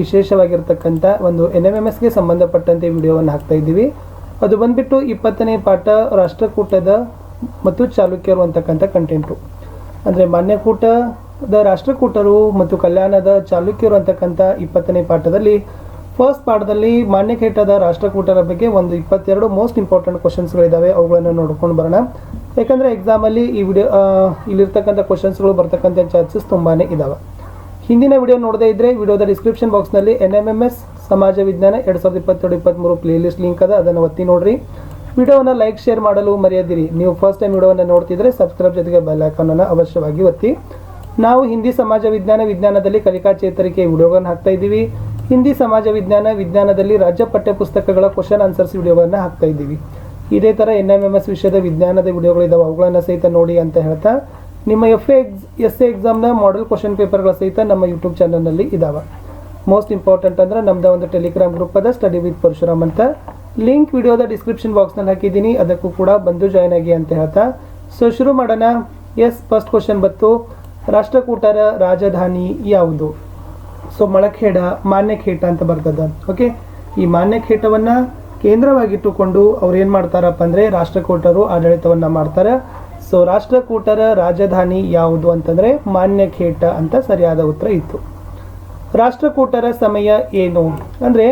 ವಿಶೇಷವಾಗಿರ್ತಕ್ಕಂಥ ಒಂದು N M M ಎಸ್ಗೆ ಸಂಬಂಧಪಟ್ಟಂತೆ ವಿಡಿಯೋವನ್ನು ಹಾಕ್ತಾ ಇದ್ದೀವಿ. ಅದು ಬಂದ್ಬಿಟ್ಟು ಇಪ್ಪತ್ತನೇ ಪಾಠ ರಾಷ್ಟ್ರಕೂಟದ ಮತ್ತು ಚಾಲುಕ್ಯರು ಅಂತಕ್ಕಂಥ ಕಂಟೆಂಟು ಅಂದರೆ ಮಾನ್ಯಕೂಟದ ರಾಷ್ಟ್ರಕೂಟರು ಮತ್ತು ಕಲ್ಯಾಣದ ಚಾಲುಕ್ಯರು ಅಂತಕ್ಕಂಥ ಇಪ್ಪತ್ತನೇ ಪಾಠದಲ್ಲಿ ಫಸ್ಟ್ ಪಾಠದಲ್ಲಿ ಮಾನ್ಯಕೇಟದ ರಾಷ್ಟ್ರಕೂಟರ ಬಗ್ಗೆ ಒಂದು ಇಪ್ಪತ್ತೆರಡು ಮೋಸ್ಟ್ ಇಂಪಾರ್ಟೆಂಟ್ ಕ್ವಶನ್ಸ್ಗಳಿದ್ದಾವೆ ಅವುಗಳನ್ನು ನೋಡ್ಕೊಂಡು ಬರೋಣ. ಯಾಕಂದರೆ ಎಕ್ಸಾಮಲ್ಲಿ ಈ ವಿಡಿಯೋ ಇಲ್ಲಿರ್ತಕ್ಕಂಥ ಕ್ವಶನ್ಸ್ಗಳು ಬರ್ತಕ್ಕಂಥ ಚಾನ್ಸಸ್ ತುಂಬಾ ಇದ್ದಾವೆ ಹಿಂದಿನ ವಿಡಿಯೋ ನೋಡದೇ ಇದ್ದರೆ ವಿಡಿಯೋದ ಡಿಸ್ಕ್ರಿಪ್ಷನ್ ಬಾಕ್ಸ್ನಲ್ಲಿ ಎನ್ ಎಂ ಎಂ ಎಸ್ ಸಮಾಜ ವಿಜ್ಞಾನ ಎರಡು ಸಾವಿರದ ಇಪ್ಪತ್ತೆರಡು, ಇಪ್ಪತ್ತ್ಮೂರು ಪ್ಲೇಲಿಸ್ಟ್ ಲಿಂಕ್ ಅದ, ಅದನ್ನು ಒತ್ತಿ ನೋಡ್ರಿ. ವಿಡಿಯೋವನ್ನು ಲೈಕ್ ಶೇರ್ ಮಾಡಲು ಮರೆಯದಿರಿ. ನೀವು ಫಸ್ಟ್ ಟೈಮ್ ವಿಡಿಯೋವನ್ನು ನೋಡ್ತಿದ್ರೆ ಸಬ್ಸ್ಕ್ರೈಬ್ ಜೊತೆಗೆ ಬೆಲ್ ಐಕಾನನ್ನು ಅವಶ್ಯವಾಗಿ ಒತ್ತಿ. ನಾವು ಹಿಂದಿ ಸಮಾಜ ವಿಜ್ಞಾನ ವಿಜ್ಞಾನದಲ್ಲಿ ಕಲಿಕಾ ಚೇತರಿಕೆ ವಿಡಿಯೋಗಳನ್ನು ಹಾಕ್ತಾ ಇದ್ದೀವಿ. ಹಿಂದಿ ಸಮಾಜ ವಿಜ್ಞಾನ ವಿಜ್ಞಾನದಲ್ಲಿ ರಾಜ್ಯ ಪಠ್ಯ ಪುಸ್ತಕಗಳ ಕ್ವಶನ್ ಆನ್ಸರ್ಸ್ ವಿಡಿಯೋಗಳನ್ನು ಹಾಕ್ತಾ ಇದ್ದೀವಿ. ಇದೇ ಥರ ಎನ್ ಎಂ ಎಂ ಎಸ್ ವಿಷಯದ ವಿಜ್ಞಾನದ ವಿಡಿಯೋಗಳಿದ್ದಾವೆ ಅವುಗಳನ್ನು ಸಹಿತ ನೋಡಿ ಅಂತ ಹೇಳ್ತಾ ನಿಮ್ಮ ಎಫ್ ಎ ಎಸ್ ಎ ಎಕ್ಸಾಮ್ನ ಮಾಡಲ್ ಕ್ವಶನ್ ಪೇಪರ್ಗಳ ಸಹಿತ ನಮ್ಮ ಯೂಟ್ಯೂಬ್ ಚಾನಲ್ನಲ್ಲಿ ಇದ್ದಾವೆ ಮೋಸ್ಟ್ ಇಂಪಾರ್ಟೆಂಟ್ ಅಂದ್ರೆ ನಮ್ಮದೇ ಒಂದು ಟೆಲಿಗ್ರಾಮ್ ಗ್ರೂಪ್ ಅದ ಸ್ಟಡಿ ವಿತ್ ಪರಶುರಾಮ್ ಅಂತ. ಲಿಂಕ್ ವಿಡಿಯೋದ ಡಿಸ್ಕ್ರಿಪ್ಷನ್ ಬಾಕ್ಸ್ನಲ್ಲಿ ಹಾಕಿದ್ದೀನಿ, ಅದಕ್ಕೂ ಕೂಡ ಬಂದು ಜಾಯ್ನ್ ಆಗಿ ಅಂತ ಹೇಳ್ತಾ. ಸೊ ಶುರು ಮಾಡೋಣ. ಎಸ್ ಫಸ್ಟ್ ಕ್ವಶನ್ ಬಂತು. ರಾಷ್ಟ್ರಕೂಟರ ರಾಜಧಾನಿ ಯಾವುದು? ಸೊ ಮಳಖೇಡ, ಮಾನ್ಯಖೇಟ ಅಂತ ಬರ್ತದ. ಓಕೆ ಈ ಮಾನ್ಯಖೇಟವನ್ನು ಕೇಂದ್ರವಾಗಿಟ್ಟುಕೊಂಡು ಅವ್ರು ಏನು ಮಾಡ್ತಾರಪ್ಪ ಅಂದರೆ ರಾಷ್ಟ್ರಕೂಟರು ಆಡಳಿತವನ್ನು ಮಾಡ್ತಾರೆ. ಸೊ ರಾಷ್ಟ್ರಕೂಟರ ರಾಜಧಾನಿ ಯಾವುದು ಅಂತಂದರೆ ಮಾನ್ಯಖೇಟ ಅಂತ ಸರಿಯಾದ ಉತ್ತರ ಇತ್ತು. ರಾಷ್ಟ್ರಕೂಟರ ಸಮಯ ಏನು? ಅಂದರೆ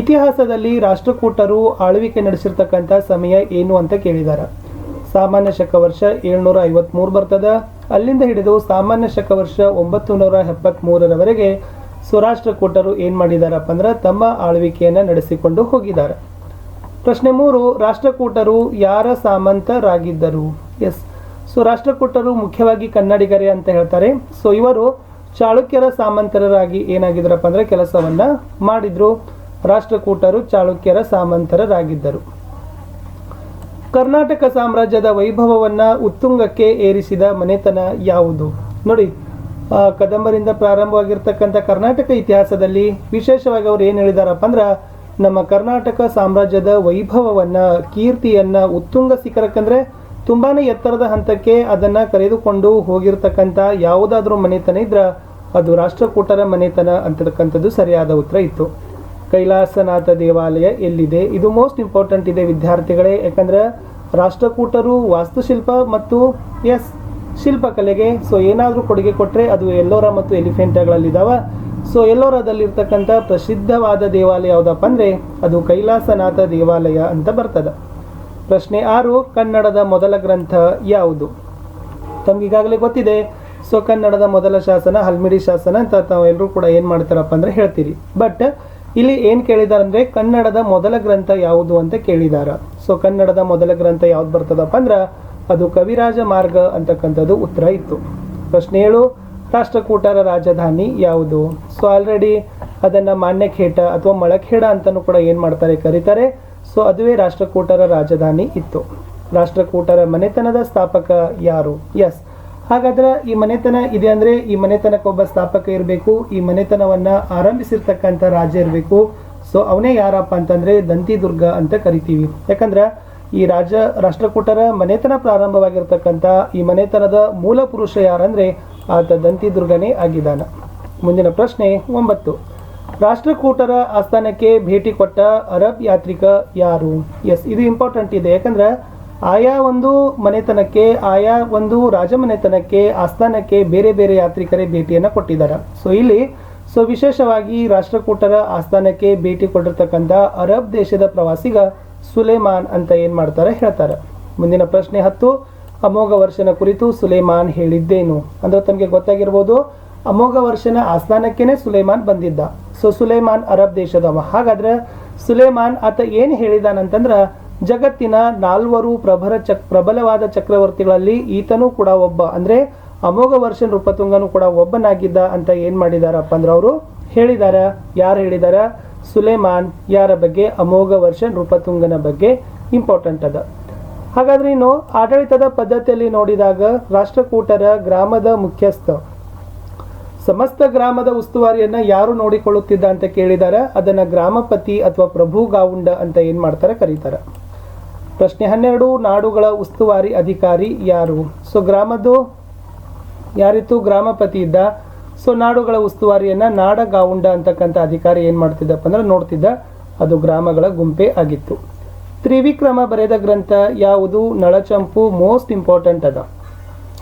ಇತಿಹಾಸದಲ್ಲಿ ರಾಷ್ಟ್ರಕೂಟರು ಆಳ್ವಿಕೆ ನಡೆಸಿರ್ತಕ್ಕಂಥ ಸಮಯ ಏನು ಅಂತ ಕೇಳಿದ್ದಾರೆ ಸಾಮಾನ್ಯ ಶಕ ವರ್ಷ ಏಳ್ನೂರ ಐವತ್ತ್ಮೂರು ಬರ್ತದ. ಅಲ್ಲಿಂದ ಹಿಡಿದು ಸಾಮಾನ್ಯ ಶಕ ವರ್ಷ ಒಂಬತ್ತು ನೂರ ಎಪ್ಪತ್ತ್ಮೂರರವರೆಗೆ ಸ್ವರಾಷ್ಟ್ರಕೂಟರು ಏನು ಮಾಡಿದಾರಪ್ಪ ಅಂದ್ರೆ ತಮ್ಮ ಆಳ್ವಿಕೆಯನ್ನು ನಡೆಸಿಕೊಂಡು ಹೋಗಿದ್ದಾರೆ ಪ್ರಶ್ನೆ ಮೂರು, ರಾಷ್ಟ್ರಕೂಟರು ಯಾರ ಸಾಮಂತರಾಗಿದ್ದರು? ಎಸ್ ಸೊ ರಾಷ್ಟ್ರಕೂಟರು ಮುಖ್ಯವಾಗಿ ಕನ್ನಡಿಗರೇ ಅಂತ ಹೇಳ್ತಾರೆ. ಸೊ ಇವರು ಚಾಳುಕ್ಯರ ಸಾಮಂತರರಾಗಿ ಏನಾಗಿದ್ರಪ್ಪ ಅಂದ್ರೆ ಕೆಲಸವನ್ನ ಮಾಡಿದ್ರು. ರಾಷ್ಟ್ರಕೂಟರು ಚಾಳುಕ್ಯರ ಸಾಮಂತರರಾಗಿದ್ದರು. ಕರ್ನಾಟಕ ಸಾಮ್ರಾಜ್ಯದ ವೈಭವವನ್ನ ಉತ್ತುಂಗಕ್ಕೆ ಏರಿಸಿದ ಮನೆತನ ಯಾವುದು? ನೋಡಿ ಕದಂಬರಿಂದ ಪ್ರಾರಂಭವಾಗಿರ್ತಕ್ಕಂಥ ಕರ್ನಾಟಕ ಇತಿಹಾಸದಲ್ಲಿ ವಿಶೇಷವಾಗಿ ಅವ್ರು ಏನು ಹೇಳಿದಾರಪ್ಪ ಅಂದ್ರೆ ನಮ್ಮ ಕರ್ನಾಟಕ ಸಾಮ್ರಾಜ್ಯದ ವೈಭವವನ್ನ, ಕೀರ್ತಿಯನ್ನ, ಉತ್ತುಂಗ ಶಿಖರಕ್ಕಂದ್ರೆ ತುಂಬಾನೇ ಎತ್ತರದ ಹಂತಕ್ಕೆ ಅದನ್ನ ಕರೆದುಕೊಂಡು ಹೋಗಿರ್ತಕ್ಕಂಥ ಯಾವುದಾದ್ರೂ ಮನೆತನ ಇದ್ರೆ ಅದು ರಾಷ್ಟ್ರಕೂಟರ ಮನೆತನ ಅಂತಕ್ಕಂಥದ್ದು ಸರಿಯಾದ ಉತ್ತರ ಇತ್ತು. ಕೈಲಾಸನಾಥ ದೇವಾಲಯ ಎಲ್ಲಿದೆ? ಇದು ಮೋಸ್ಟ್ ಇಂಪಾರ್ಟೆಂಟ್ ಇದೆ ವಿದ್ಯಾರ್ಥಿಗಳೇ. ಯಾಕಂದ್ರೆ ರಾಷ್ಟ್ರಕೂಟರು ವಾಸ್ತುಶಿಲ್ಪ ಮತ್ತು ಎಸ್ ಶಿಲ್ಪಕಲೆಗೆ. ಸೊ ಏನಾದರೂ ಕೊಡುಗೆ ಕೊಟ್ಟರೆ ಅದು ಎಲ್ಲೋರ ಮತ್ತು ಎಲಿಫೆಂಟಗಳಲ್ಲಿದ್ದಾವ. ಸೊ ಎಲ್ಲೋರದಲ್ಲಿರ್ತಕ್ಕಂಥ ಪ್ರಸಿದ್ಧವಾದ ದೇವಾಲಯ ಯಾವುದಪ್ಪ ಅಂದರೆ ಅದು ಕೈಲಾಸನಾಥ ದೇವಾಲಯ ಅಂತ ಬರ್ತದೆ. ಪ್ರಶ್ನೆ ಆರು, ಕನ್ನಡದ ಮೊದಲ ಗ್ರಂಥ ಯಾವುದು? ತಮಗೀಗಾಗಲೇ ಗೊತ್ತಿದೆ. ಸೊ, ಕನ್ನಡದ ಮೊದಲ ಶಾಸನ, ಹಲ್ಮಿಡಿ ಶಾಸನ ಅಂತ ತಾವೆಲ್ಲರೂ ಕೂಡ ಏನು ಮಾಡ್ತಾರಪ್ಪ ಅಂದರೆ ಹೇಳ್ತೀರಿ. ಬಟ್, ಇಲ್ಲಿ ಏನು ಕೇಳಿದಾರೆ ಅಂದರೆ ಕನ್ನಡದ ಮೊದಲ ಗ್ರಂಥ ಯಾವುದು ಅಂತ ಕೇಳಿದಾರ. ಸೊ, ಕನ್ನಡದ ಮೊದಲ ಗ್ರಂಥ ಯಾವ್ದು ಬರ್ತದಪ್ಪ ಅಂದ್ರೆ, ಅದು ಕವಿರಾಜ ಮಾರ್ಗ ಅಂತಕ್ಕಂಥದ್ದು ಉತ್ತರ ಇತ್ತು. ಪ್ರಶ್ನೆ ಏಳು, ರಾಷ್ಟ್ರಕೂಟರ ರಾಜಧಾನಿ ಯಾವುದು? ಸೊ ಆಲ್ರೆಡಿ ಅದನ್ನು ಮಾನ್ಯಖೇಟ ಅಥವಾ ಮಳಖೇಡ ಅಂತಲೂ ಕೂಡ ಏನು ಮಾಡ್ತಾರೆ, ಕರೀತಾರೆ. ಸೊ ಅದುವೇ ರಾಷ್ಟ್ರಕೂಟರ ರಾಜಧಾನಿ ಇತ್ತು. ರಾಷ್ಟ್ರಕೂಟರ ಮನೆತನದ ಸ್ಥಾಪಕ ಯಾರು? ಎಸ್. ಹಾಗಾದ್ರೆ ಈ ಮನೆತನ ಇದೆ ಅಂದ್ರೆ ಈ ಮನೆತನಕ್ಕೆ ಒಬ್ಬ ಸ್ಥಾಪಕ ಇರಬೇಕು, ಈ ಮನೆತನವನ್ನ ಆರಂಭಿಸಿರ್ತಕ್ಕಂಥ ರಾಜ ಇರಬೇಕು. ಸೊ ಅವನೇ ಯಾರಪ್ಪ ಅಂತಂದ್ರೆ ದಂತಿದುರ್ಗ ಅಂತ ಕರಿತೀವಿ. ಯಾಕಂದ್ರೆ ಈ ರಾಜ, ರಾಷ್ಟ್ರಕೂಟರ ಮನೆತನ ಪ್ರಾರಂಭವಾಗಿರ್ತಕ್ಕಂಥ ಈ ಮನೆತನದ ಮೂಲ ಪುರುಷ ಯಾರಂದರೆ ಆತ ದಂತಿದುರ್ಗನೇ ಆಗಿದ್ದಾನ. ಮುಂದಿನ ಪ್ರಶ್ನೆ ಒಂಬತ್ತು. ರಾಷ್ಟ್ರಕೂಟರ ಆಸ್ಥಾನಕ್ಕೆ ಭೇಟಿ ಕೊಟ್ಟ ಅರಬ್ ಯಾತ್ರಿಕ ಯಾರು? ಎಸ್ ಇದು ಇಂಪಾರ್ಟೆಂಟ್ ಇದೆ. ಯಾಕಂದ್ರೆ ಆಯಾ ಒಂದು ಮನೆತನಕ್ಕೆ, ಆಯಾ ಒಂದು ರಾಜಮನೆತನಕ್ಕೆ ಆಸ್ಥಾನಕ್ಕೆ ಬೇರೆ ಬೇರೆ ಯಾತ್ರಿಕರೇ ಭೇಟಿಯನ್ನು ಕೊಟ್ಟಿದ್ದಾರೆ. ಸೊ ಇಲ್ಲಿ ಸೊ ವಿಶೇಷವಾಗಿ ರಾಷ್ಟ್ರಕೂಟರ ಆಸ್ಥಾನಕ್ಕೆ ಭೇಟಿ ಕೊಟ್ಟಿರ್ತಕ್ಕಂಥ ಅರಬ್ ದೇಶದ ಪ್ರವಾಸಿಗ ಸುಲೇಮಾನ್ ಅಂತ ಏನು ಮಾಡ್ತಾರೆ ಹೇಳ್ತಾರೆ. ಮುಂದಿನ ಪ್ರಶ್ನೆ ಹತ್ತು. ಅಮೋಘ ವರ್ಷನ ಕುರಿತು ಸುಲೇಮಾನ್ ಹೇಳಿದ್ದೇನು? ಅಂದ್ರೆ ತಮಗೆ ಗೊತ್ತಾಗಿರ್ಬೋದು ಅಮೋಘ ವರ್ಷನ ಆಸ್ಥಾನಕ್ಕೇನೆ ಸುಲೇಮಾನ್ ಬಂದಿದ್ದ. ಸೊ ಸುಲೇಮಾನ್ ಅರಬ್ ದೇಶದವ ಹಾಗಾದ್ರೆ ಸುಲೇಮಾನ್ ಆತ ಏನು ಹೇಳಿದಾನಂತಂದ್ರ, ಜಗತ್ತಿನ ನಾಲ್ವರು ಪ್ರಭರ ಚಕ್, ಪ್ರಬಲವಾದ ಚಕ್ರವರ್ತಿಗಳಲ್ಲಿ ಈತನೂ ಕೂಡ ಒಬ್ಬ. ಅಂದ್ರೆ ಅಮೋಘ ವರ್ಷನ್ ರೂಪತುಂಗನು ಕೂಡ ಒಬ್ಬನಾಗಿದ್ದ ಅಂತ ಏನು ಮಾಡಿದಾರಪ್ಪ ಅಂದ್ರೆ ಅವರು ಹೇಳಿದಾರ. ಯಾರು ಹೇಳಿದಾರ? ಸುಲೇಮಾನ್ ಯಾರ ಬಗ್ಗೆ? ಅಮೋಘ ವರ್ಷನ್ ರೂಪತುಂಗನ ಬಗ್ಗೆ ಇಂಪಾರ್ಟೆಂಟ್ ಅದ. ಹಾಗಾದ್ರೆ ಇನ್ನು ಆಡಳಿತದ ಪದ್ಧತಿಯಲ್ಲಿ ನೋಡಿದಾಗ ರಾಷ್ಟ್ರಕೂಟರ ಗ್ರಾಮದ ಮುಖ್ಯಸ್ಥ ಸಮಸ್ತ ಗ್ರಾಮದ ಉಸ್ತುವಾರಿಯನ್ನ ಯಾರು ನೋಡಿಕೊಳ್ಳುತ್ತಿದ್ದ ಅಂತ ಕೇಳಿದಾರೆ, ಅದನ್ನ ಗ್ರಾಮಪತಿ ಅಥವಾ ಪ್ರಭು ಗಾವುಂಡ ಅಂತ ಏನ್ ಮಾಡ್ತಾರೆ ಕರೀತಾರೆ. ಪ್ರಶ್ನೆ ಹನ್ನೆರಡು, ನಾಡುಗಳ ಉಸ್ತುವಾರಿ ಅಧಿಕಾರಿ ಯಾರು? ಸೊ ಗ್ರಾಮದ್ದು ಯಾರಿತ್ತು? ಗ್ರಾಮಪತಿ ಇದ್ದ. ಸೊ ನಾಡುಗಳ ಉಸ್ತುವಾರಿಯನ್ನ ನಾಡಗಾವುಂಡ ಅಂತಕ್ಕಂಥ ಅಧಿಕಾರಿ ಏನ್ ಮಾಡ್ತಿದ್ದಪ್ಪ ಅಂದ್ರೆ ನೋಡ್ತಿದ್ದ, ಅದು ಗ್ರಾಮಗಳ ಗುಂಪೆ ಆಗಿತ್ತು. ತ್ರಿವಿಕ್ರಮ ಬರೆದ ಗ್ರಂಥ ಯಾವುದು? ನಳಚಂಪು ಮೋಸ್ಟ್ ಇಂಪಾರ್ಟೆಂಟ್ ಅದ.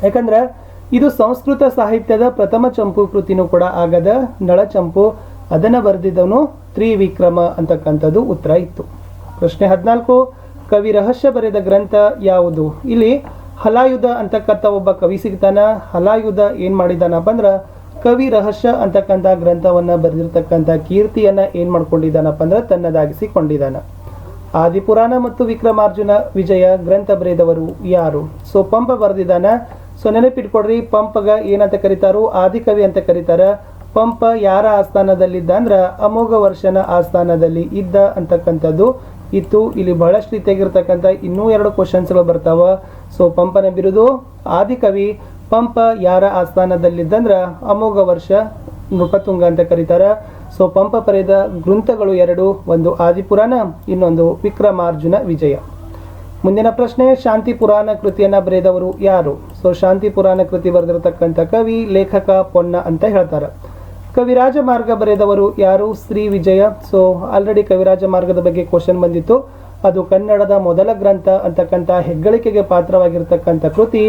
ಯಾಕಂದ್ರೆ ಇದು ಸಂಸ್ಕೃತ ಸಾಹಿತ್ಯದ ಪ್ರಥಮ ಚಂಪು ಕೃತಿನೂ ಕೂಡ ಆಗದ ನಳಚಂಪು ಅದನ್ನ ಬರೆದಿದ್ದವನು ತ್ರಿವಿಕ್ರಮ ಅಂತಕ್ಕಂಥದ್ದು ಉತ್ತರ ಇತ್ತು. ಪ್ರಶ್ನೆ ಹದಿನಾಲ್ಕು, ಕವಿ ರಹಸ್ಯ ಬರೆದ ಗ್ರಂಥ ಯಾವುದು? ಇಲ್ಲಿ ಹಲಾಯುಧ ಅಂತಕ್ಕಂಥ ಒಬ್ಬ ಕವಿ ಸಿಗ್ತಾನ. ಹಲಾಯುಧ ಏನ್ ಮಾಡಿದಾನಪ್ಪ ಅಂದ್ರ ಕವಿ ರಹಸ್ಯ ಅಂತಕ್ಕಂಥ ಗ್ರಂಥವನ್ನ ಬರೆದಿರ್ತಕ್ಕಂಥ ಕೀರ್ತಿಯನ್ನ ಏನು ಮಾಡ್ಕೊಂಡಿದ್ದಾನಪ್ಪ ಅಂದ್ರೆ ತನ್ನದಾಗಿಸಿಕೊಂಡಿದ್ದಾನ ಆದಿಪುರಾಣ ಮತ್ತು ವಿಕ್ರಮಾರ್ಜುನ ವಿಜಯ ಗ್ರಂಥ ಬರೆದವರು ಯಾರು? ಸೊ ಪಂಪ ಬರೆದಿದ್ದಾನ. ಸೊ ನೆನಪಿಟ್ಕೊಡ್ರಿ ಪಂಪಗ ಏನಂತ ಕರೀತಾರೋ ಆದಿಕವಿ ಅಂತ ಕರೀತಾರ. ಪಂಪ ಯಾರ ಆಸ್ಥಾನದಲ್ಲಿದ್ದ ಅಂದ್ರೆ ಅಮೋಘ ವರ್ಷನ ಆಸ್ಥಾನದಲ್ಲಿ ಇದ್ದ ಅಂತಕ್ಕಂಥದ್ದು. ಇತ್ತು, ಇಲ್ಲಿ ಬಹಳಷ್ಟು ರೀತಿಯಾಗಿರ್ತಕ್ಕಂಥ ಇನ್ನೂ ಎರಡು ಕ್ವಶನ್ಸ್ಗಳು ಬರ್ತಾವ. ಸೊ ಪಂಪನ ಬಿರುದು ಆದಿಕವಿ, ಪಂಪ ಯಾರ ಆಸ್ಥಾನದಲ್ಲಿದ್ದಂದ್ರ ಅಮೋಘ ವರ್ಷ ನೃಪತುಂಗ ಅಂತ ಕರೀತಾರ. ಸೊ ಪಂಪ ಬರೆದ ಗ್ರಂಥಗಳು ಎರಡು, ಒಂದು ಆದಿಪುರಾಣ, ಇನ್ನೊಂದು ವಿಕ್ರಮಾರ್ಜುನ ವಿಜಯ. ಮುಂದಿನ ಪ್ರಶ್ನೆ, ಶಾಂತಿ ಪುರಾಣ ಕೃತಿಯನ್ನು ಬರೆದವರು ಯಾರು? ಸೊ ಶಾಂತಿ ಪುರಾಣ ಕೃತಿ ಬರೆದಿರತಕ್ಕಂಥ ಕವಿ, ಲೇಖಕ, ಪೊನ್ನ ಅಂತ ಹೇಳ್ತಾರೆ. ಕವಿರಾಜ ಮಾರ್ಗ ಬರೆದವರು ಯಾರು? ಶ್ರೀ ವಿಜಯ. ಸೊ ಆಲ್ರೆಡಿ ಕವಿರಾಜ ಮಾರ್ಗದ ಬಗ್ಗೆ ಕ್ವಶನ್ ಬಂದಿತ್ತು. ಅದು ಕನ್ನಡದ ಮೊದಲ ಗ್ರಂಥ ಅಂತಕ್ಕಂಥ ಹೆಗ್ಗಳಿಕೆಗೆ ಪಾತ್ರವಾಗಿರ್ತಕ್ಕಂಥ ಕೃತಿ.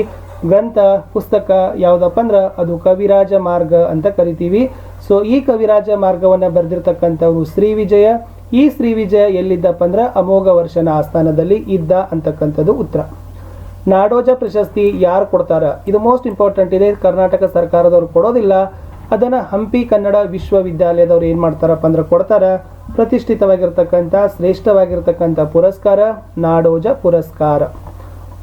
ಗ್ರಂಥ, ಪುಸ್ತಕ ಯಾವುದಪ್ಪ ಅಂದ್ರೆ ಅದು ಕವಿರಾಜ ಮಾರ್ಗ ಅಂತ ಕರಿತೀವಿ. ಸೊ ಈ ಕವಿರಾಜ ಮಾರ್ಗವನ್ನ ಬರೆದಿರ್ತಕ್ಕಂಥವ್ರು ಶ್ರೀ ವಿಜಯ ಈ ಶ್ರೀ ವಿಜಯ ಎಲ್ಲಿದ್ದಪ್ಪ ಅಂದ್ರೆ ಅಮೋಘ ವರ್ಷನ ಆಸ್ಥಾನದಲ್ಲಿ ಇದ್ದ ಅಂತಕ್ಕಂಥದ್ದು ಉತ್ತರ. ನಾಡೋಜ ಪ್ರಶಸ್ತಿ ಯಾರು ಕೊಡ್ತಾರ? ಇದು ಮೋಸ್ಟ್ ಇಂಪಾರ್ಟೆಂಟ್ ಇದೆ. ಕರ್ನಾಟಕ ಸರ್ಕಾರದವ್ರು ಕೊಡೋದಿಲ್ಲ. ಅದನ್ನ ಹಂಪಿ ಕನ್ನಡ ವಿಶ್ವವಿದ್ಯಾಲಯದವ್ರು ಏನು ಮಾಡ್ತಾರಪ್ಪ ಅಂದ್ರೆ ಕೊಡ್ತಾರ. ಪ್ರತಿಷ್ಠಿತವಾಗಿರ್ತಕ್ಕಂಥ, ಶ್ರೇಷ್ಠವಾಗಿರ್ತಕ್ಕಂಥ ಪುರಸ್ಕಾರ, ನಾಡೋಜ ಪುರಸ್ಕಾರ.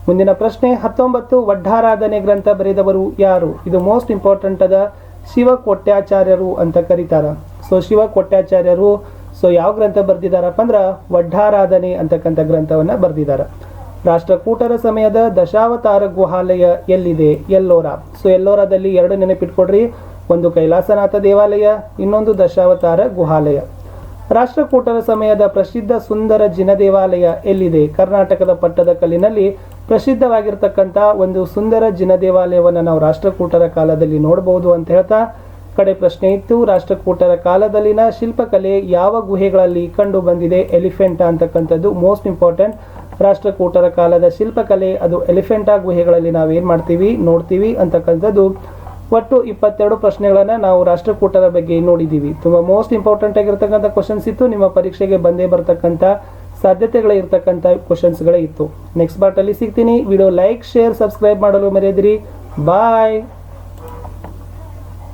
ಮುಂದಿನ ಪ್ರಶ್ನೆ, ಹತ್ತೊಂಬತ್ತು ವಡ್ಡಾರಾಧನೆ ಗ್ರಂಥ ಬರೆದವರು ಯಾರು? ಇದು ಮೋಸ್ಟ್ ಇಂಪಾರ್ಟೆಂಟ್ ಅದ. ಶಿವ ಕೋಟ್ಯಾಚಾರ್ಯರು ಅಂತ ಕರೀತಾರ. ಸೊ ಶಿವ ಕೊಟ್ಯಾಚಾರ್ಯರು ಸೊ ಯಾವ ಗ್ರಂಥ ಬರ್ದಿದಾರಪ್ಪ ಅಂದ್ರೆ ವಡ್ಡಾರಾಧನೆ ಅಂತಕ್ಕಂಥ ಗ್ರಂಥವನ್ನ ಬರ್ದಿದಾರ. ರಾಷ್ಟ್ರಕೂಟರ ಸಮಯದ ದಶಾವತಾರ ಗುಹಾಲಯ ಎಲ್ಲಿದೆ? ಎಲ್ಲೋರ. ಸೊ ಎಲ್ಲೋರದಲ್ಲಿ ಎರಡು ನೆನಪಿಟ್ಕೊಡ್ರಿ. ಒಂದು ಕೈಲಾಸನಾಥ ದೇವಾಲಯ, ಇನ್ನೊಂದು ದಶಾವತಾರ ಗುಹಾಲಯ. ರಾಷ್ಟ್ರಕೂಟರ ಸಮಯದ ಪ್ರಸಿದ್ಧ ಸುಂದರ ಜಿನ ದೇವಾಲಯ ಎಲ್ಲಿದೆ? ಕರ್ನಾಟಕದ ಪಟ್ಟದಕಲ್ಲಿನಲ್ಲಿ ಪ್ರಸಿದ್ಧವಾಗಿರ್ತಕ್ಕಂಥ ಒಂದು ಸುಂದರ ಜಿನ ದೇವಾಲಯವನ್ನು ನಾವು ರಾಷ್ಟ್ರಕೂಟರ ಕಾಲದಲ್ಲಿ ನೋಡಬಹುದು ಅಂತ ಹೇಳ್ತಾ ಕಡೆ ಪ್ರಶ್ನೆ ಇತ್ತು. ರಾಷ್ಟ್ರಕೂಟರ ಕಾಲದಲ್ಲಿನ ಶಿಲ್ಪಕಲೆ ಯಾವ ಗುಹೆಗಳಲ್ಲಿ ಕಂಡು ಬಂದಿದೆ ಎಲಿಫೆಂಟಾ ಅಂತಕ್ಕಂಥದ್ದು ಮೋಸ್ಟ್ ಇಂಪಾರ್ಟೆಂಟ್ ರಾಷ್ಟ್ರಕೂಟರ ಕಾಲದ ಶಿಲ್ಪಕಲೆ, ಅದು ಎಲಿಫೆಂಟಾ ಗುಹೆಗಳಲ್ಲಿ ನಾವೇನು ಮಾಡ್ತೀವಿ? ನೋಡ್ತೀವಿ ಅಂತಕ್ಕಂಥದ್ದು. ಒಟ್ಟು ಇಪ್ಪತ್ತೆರಡು ಪ್ರಶ್ನೆಗಳನ್ನು ನಾವು ರಾಷ್ಟ್ರಕೂಟರ ಬಗ್ಗೆ ನೋಡಿದ್ದೀವಿ ತುಂಬಾ ಮೋಸ್ಟ್ ಇಂಪಾರ್ಟೆಂಟ್ ಆಗಿರ್ತಕ್ಕಂಥ ಕ್ವಶನ್ಸ್ ಇತ್ತು. ನಿಮ್ಮ ಪರೀಕ್ಷೆಗೆ ಬಂದೇ ಬರ್ತಕ್ಕಂಥ ಸಾಧ್ಯತೆಗಳೇ ಇರ್ತಕ್ಕಂಥ ಕ್ವಶನ್ಸ್ಗಳೇ ಇತ್ತು. ನೆಕ್ಸ್ಟ್ ಬಾಟಲ್ಲಿ ಸಿಗ್ತೀನಿ. ವಿಡಿಯೋ ಲೈಕ್ ಶೇರ್ ಸಬ್ಸ್ಕ್ರೈಬ್ ಮಾಡಲು ಮರೆಯದಿರಿ. ಬಾಯ್